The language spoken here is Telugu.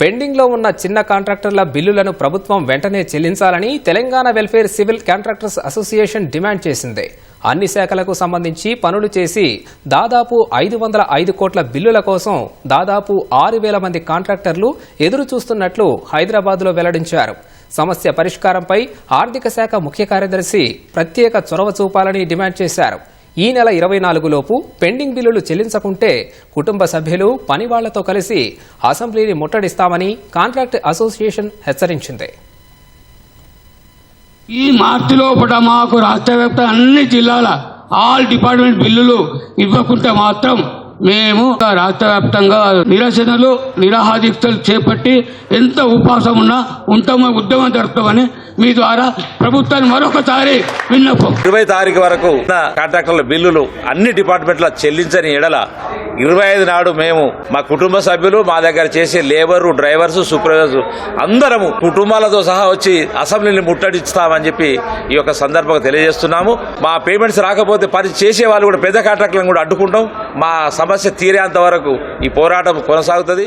పెండింగ్లో ఉన్న చిన్న కాంట్రాక్టర్ల బిల్లులను ప్రభుత్వం వెంటనే చెల్లించాలని Telangana welfare civil contractors association demand చేసింది. అన్ని శాఖలకు సంబంధించి పనులు చేసి దాదాపు ఐదు వందల ఐదు కోట్ల బిల్లుల కోసం దాదాపు ఆరు వేల మంది కాంట్రాక్టర్లు ఎదురు చూస్తున్నట్లు హైదరాబాద్లో వెల్లడించారు. సమస్య పరిష్కారంపై ఆర్థిక శాఖ ముఖ్య కార్యదర్శి ప్రత్యేక చొరవ చూపాలని డిమాండ్ చేశారు. ఈ నెల ఇరవై నాలుగులోపు పెండింగ్ బిల్లులు చెల్లించకుంటే కుటుంబ సభ్యులు పనివాళ్ళతో కలిసి అసెంబ్లీని ముట్టడిస్తామని కాంట్రాక్ట్ అసోసియేషన్ హెచ్చరించింది. ఈ మార్చి లోపల మాకు రాష్ట్ర వ్యాప్త అన్ని జిల్లాల ఆల్ డిపార్ట్మెంట్ బిల్లులు ఇవ్వకుంటే మాత్రం మేము రాష్ట్ర వ్యాప్తంగా నిరసనలు నిరాహాదీక్షలు చేపట్టి ఎంత ఉపాసం ఉన్నా ఉంటామో ఉద్యమం జరుపుతామని మీ ద్వారా ప్రభుత్వాన్ని మరొకసారి విన్నపం. ఇరవై తారీఖు వరకు కాంట్రాక్టర్ల బిల్లులు అన్ని డిపార్ట్మెంట్ల చెల్లించని ఎడల ఇరవై ఐదు నాడు మేము మా కుటుంబ సభ్యులు మా దగ్గర చేసే లేబర్ డ్రైవర్స్ సూపర్వైజర్స్ అందరము కుటుంబాలతో సహా వచ్చి అసెంబ్లీని ముట్టడిస్తామని చెప్పి ఈ యొక్క సందర్భంగా తెలియజేస్తున్నాము. మా పేమెంట్స్ రాకపోతే పని చేసే వాళ్ళు కూడా పెద్ద కాంట్రాక్టులను కూడా అడ్డుకుంటాం. మా సమస్య తీరేంత వరకు ఈ పోరాటం కొనసాగుతుంది.